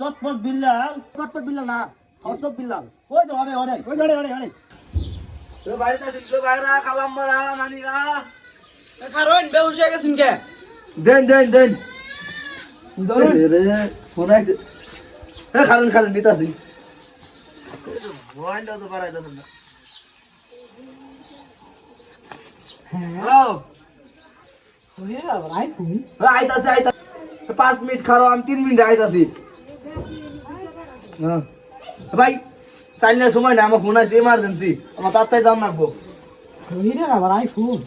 চটপট বিল্লাল। চটপট বিল্লাল না হর্ষব বিল্লাল। ওই তো অরে অরে। ওই জড়ে ওরে ওরে তো বাড়িতে আছিস তো বাইরা খালাম মারা নানিরা। কারণ বেহুশ হয়ে গেছেন কে? দেন দেন দেন। রে ফোন আইছে। হ্যাঁ খালেন খালেন নিতাছি মোবাইলটা তো বাড়াই দেন না। হ্যালো? আইফোন। হ্যাঁ আইতাছি আইতাছি। পাঁচ মিনিট খারো আমি তিন মিনিট আইতাছি। হ্যাঁ ভাই চাইলে সময় না আমার ফোন আছে এমার্জেন্সি আমার তাড়াতাড়ি দাম রাখব আবার আইফোন।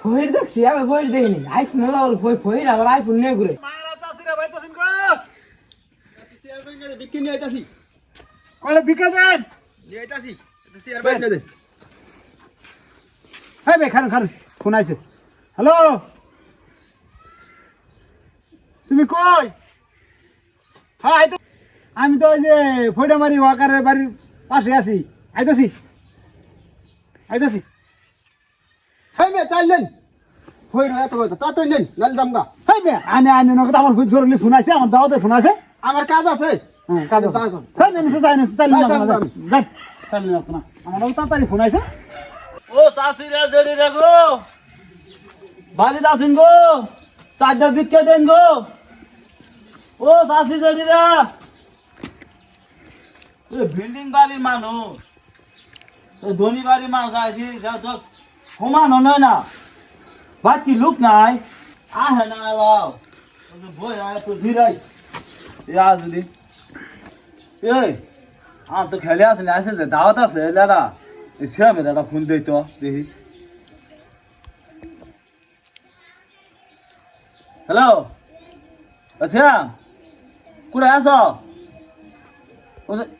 ফহির দেখছি আমি ফহির দেখিনি আইফোন হলো ফহির আবার আইফোন নিয়ে ঘুরে। বিক্রি নিয়ে আইতাছি ওরে বিকা দেন নিয়ে আইতাছি চেয়ার বাইর দে হ্যাঁ বে খান খান ফোন আইছে। হ্যালো? তুমি কই? হ্যাঁ আমি তো ওই যে ফৈডামারি ওয়াকারের বাড়ির পাশে আছি। আইতাছি। আইতাছি। হ্যাঁ মে চাইলেন ফই রয়ে তো তা তো নেন নাল জামগা হ্যাঁ মে আনে আনে নগদ আমার খুব জরুরি ফোন আছে আমার দাওয়াতে ফোন আছে। আমার কাজ আছে। হ্যাঁ কাজ আছে। হ্যাঁ নেন চাই নেন চাইলেন যান। চাইলেন আপনার আমার তাড়াতাড়ি ফোন আছে। ও চাষিরা জেডি রে গো। বাড়িতে আসেন গো। চারটা বিক্রি দেন গো। ও চাষি জেডিরা বিল্ডিং বাড়ির মানুষ। ধনী বাড়ির মানুষ তো সমান নয় না। বাকি লোক নাই। আহে না বই আয় তো ধীরাই যদি এই আম তো খেলে আসেনি আসে যে দাওয়াত আছে লারা এসে আমি দাদা ফোন দিই তো, দেখি। হ্যালো? আচ্ছা কোথায় আছো? ওদের-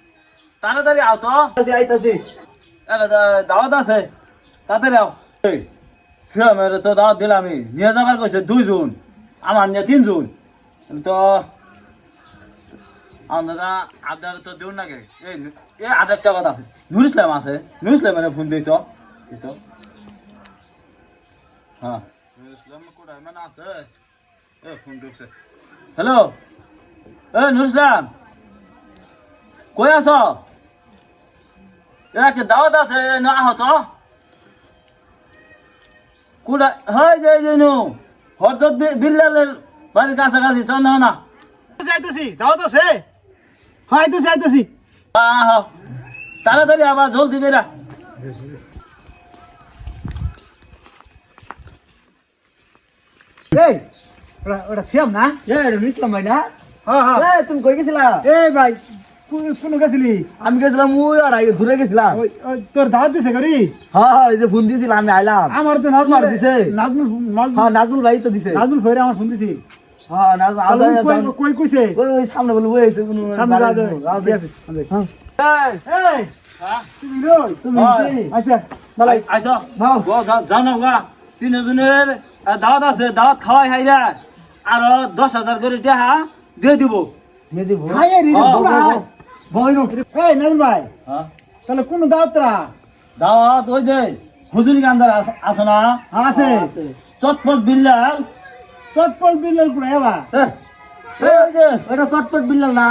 তাড়াতাড়ি আও তো। আইতাছি দাওয়াত আছে। তাড়াতাড়ি আও। এই, সে মেরে তো দাওয়াত দিলাম আমি। নিয়ে যাবার কইছে দুইজন আমার নিয়ে তিনজন। তো আপনারা আপনার তো দেউন নাকি এই এই আধার টাকা আছে। নুর ইসলাম আছে। নুর ইসলামের ফোন দিই তো। তো। হ্যাঁ। নুর ইসলাম কোথায়? মানে আছে। এ ফোন ঢুকছে। হ্যালো। এ নুর ইসলাম। কই আছো? একটা দাওয়াত আছে না হতো কোথায় হয় যে যে নু হরদত বিল্লালের বাড়ির কাছাকাছি চন্দ না আইতাছি দাওয়াত আছে? হ্যাঁ আইতাছি আইতাছি। আহ তাড়াতাড়ি আবার জলদি করে এই ওটা ওটা সিয়াম না? এ ইসলাম ভাই না? হ্যাঁ হ্যাঁ। তুমি কই গেছিলা? এই ভাই কোন- কোন গেছিলি? আমি গেছিলাম ওই আর আগে দূরে গেছিলাম। তোর দাওয়াত দিছে করি হ্যাঁ হ্যাঁ এই যে ফোন দিয়েছিলাম আমি আইলাম। আমার তো নাজমুল দিছে? নাজমুল হ্যাঁ নাজমুল ভাই তো দিছে। নাজমুল ফেরে আমার ফোন দিছি। হ্যাঁ নাজমুল আলাদা কই- কই কইছে? ওই ওই সামনে বলে ওই এসে কোনো সামনে হ্যাঁ আছে, সামনে। এই, এই! তুমি লই তুমি আচ্ছা বালাই। আইসো গো জানো গা তিনজনের দাওয়াত আছে দাওয়াত খাওয়াই হাইরা। আর দশ হাজার করে টাকা দিয়ে দিব। দিয়ে দিব। রে হ্যাঁ, বউ এই নাজমুল ভাই হ্যাঁ? তাহলে কোন দাওয়াতরা? দাওয়াত ওই যে হুজুরি কান্দার আছে না? আছে। চটপট বিল্লাল। চটপট বিল্লাল কুড়া এবা ওই যে ওটা চটপট বিল্লাল না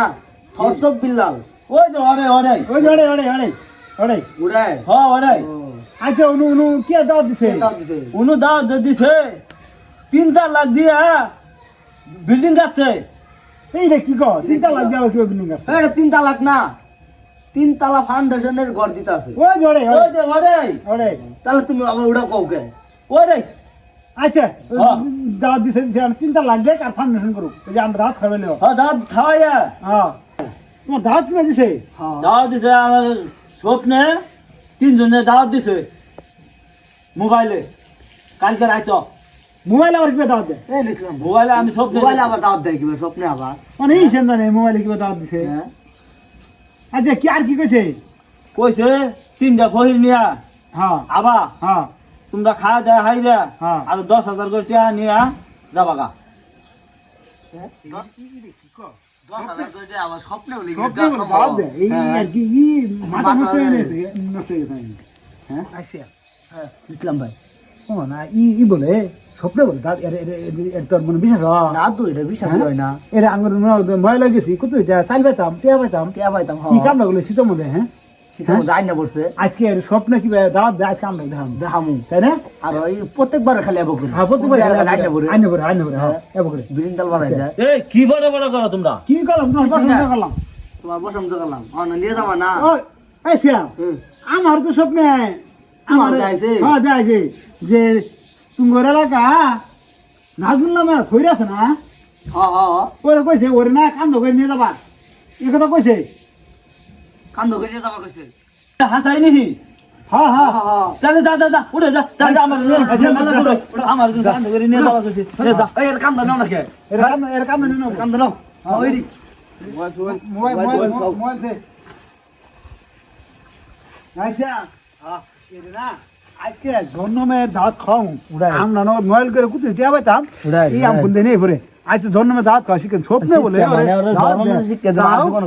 হর্ষব বিল্লাল। ওই যে অরে অরে ওই যে ওরে ওরে ওরে ওরে। উড়ায় হ অরে আচ্ছা উনু উনু কি দাওয়াত দিছে? দাও দিছে? উনু দাওয়াত দিছে তিনটা লাখ দিয়া বিল্ডিং যাচ্ছে। এই রে কি কর? তিনটা লাখ দেওয়া কি বিল্ডিং আছে এটা তিন তালাক না। তিন তালা ফাউন্ডেশনের ঘর দিতে আছে। ওই ওরে ওই যে অরে ওরে। তাহলে তুমি আবার ওটা কও কে? ওরে। আচ্ছা হ্যাঁ। দাওয়াত দিছে দিছে আর তিনটা লাখ দেখ আর ফাউন্ডেশন করুক। এই যে আমরা দাওয়াত খাবে লিও। হ দাওয়াত খাওয়াইয়া হ্যাঁ তোমার দাওয়াত কিনে দিছে? হ্যাঁ দাওয়াত দিছে আমার স্বপ্নে। তিনজনে দাওয়াত দিছে। মোবাইলে। কালকে রাইতো। মোবাইল আবার কিবা দাওয়াত দেয়? মোবাইলে আমি স্বপ্নে মোবাইলে আবার দাওয়াত দেয় কিবা স্বপ্নে আবার। মানে এই নেই মোবাইলে কিবা দাওয়াত দিছে? হ্যাঁ। আচ্ছা কি আর কি কইছে? কইছে তিনটা ফহির নিয়া হ্যাঁ। আবা হ্যাঁ। তোমরা খাওয়া দেয় হাইরা হ্যাঁ। আর দশ হাজার করে টাকা নিয়া যাবা গা। সব ইসলাম ভাই। ও না ই ই বলে স্বপ্নে বলে তার এর এর- এর- এর তোর মনে বিশ্বাস হয়? না তো এটা বিশ্বাস হ্যাঁ? হয় না। এর আঙ্গুর ময়লা লাগে গেছি কত এটা চাল পাইতাম টিয়া পাইতাম। টিয়া পাইতাম কি কাম লাগল শীতের মধ্যে হ্যাঁ? পড়ছে আজকে স্বপ্নে কি দাওয়াত দেয় আজকে আমরা দেখাম দেখামু তাই না? আর ওই প্রত্যেকবার খালি আবো করি। হ্যাঁ প্রত্যেকবার আইনা পড়ে আইনে পড়ে আইনে পড়ে হ্যাঁ এবার করে। বিরিন তাল বানাই যায় এই কি বড় বড় করো তোমরা? কি করলাম? তোমার পছন্দ করলাম। তোমার পছন্দ করলাম। ও নিয়ে যাবা না। এই সিয়া আমার তো স্বপ্নে। আমার দেখাইছে? হ্যাঁ দেখাইছে। যে তোমার এলাকা? নাজমুল নামে খৈরা আছে না? হ হ হ। ওরে কইছে ওরে না কান্দ করে নিয়ে যাবা। এই কথা কইছে? কান্দ করে নিয়ে যাবা কইছে? হাসাই নিহি? হ্যাঁ হ্যাঁ হ হ তাহলে যা যা যা উঠে যা যা যা, আমার আমার কান্দ করে নিয়ে যাওয়া কইছে। যা। এর কান্দ নাও না কে এর কাম এর কাম নেই কান্দ নাও। ওই mobile mobile, mobile mobile, mobile দে। নাইসা? হ্যাঁ। এরে না। আজকে জন্মের দাঁত খাও। আমরা না মোবাইল করে কুতুই টিয়া পাইতাম এই আম। বন্ধে নেই পরে আজকে জন্মের দাঁত খাও শিখেন বলে মানে জন্ম দে।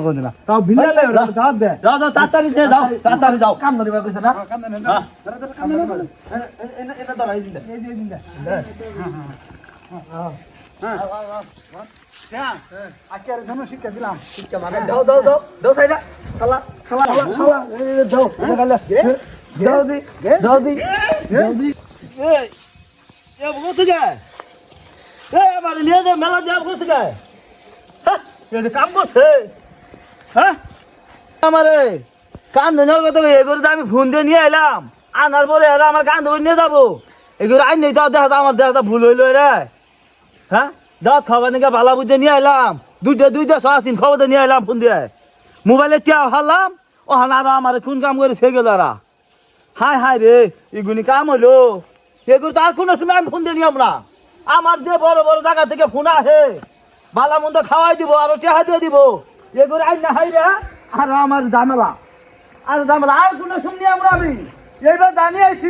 কোন না তাও বিল্লালে ওরা দাঁত দে যাও যাও তাড়াতাড়ি যে যাও তাড়াতাড়ি যাও কান্দ দিবা কইছে না কান্দে নেই হ্যাঁ। কান্দে নেই এটা ধরা দিন যে দিন দে হ্যাঁ আজকে আর শিক্ষা দিলাম শিক্ষা মানে দাও দাও দাও দাও সাইডা খালা খালা খালা খালা দাও খালা দাও দি দাও দি দাও দি এই এ বসে গে এ আমার নিয়ে যা মেলা যা বসে গে হ্যাঁ এটা কাম বসে হ্যাঁ আমারে কান ধনার কথা এগুলো আমি ফোন দিয়ে নিয়ে এলাম আনার পরে এরা আমার কান ধরে নিয়ে যাব এগুলো আইন নেই তাও দেখা আমার দেখা ভুল হইল রে হ্যাঁ দাঁত খাবার নাকি ভালা বুঝে নিয়ে এলাম দুইটা দুইটা সহাসিন খবর নিয়ে এলাম ফোন দিয়ে মোবাইলে টিয়া হারলাম ও হানা আমার কোন কাম করে সে গেল হাই হাই রে এগুলি কাম হলো এগুলো তো আর কোনো সময় আমি ফোন নিয়ম না। আমার যে বড় বড় জায়গা থেকে ফোন আহে ভালো মন্দ খাওয়াই দিব, আরও টেহা দিয়ে দিব, এগুলো আই না, হাই রে, আর আমার ঝামেলা। আর ঝামেলা, আর কোনো শুনি আমরা আমি এইবার জানিয়েছি।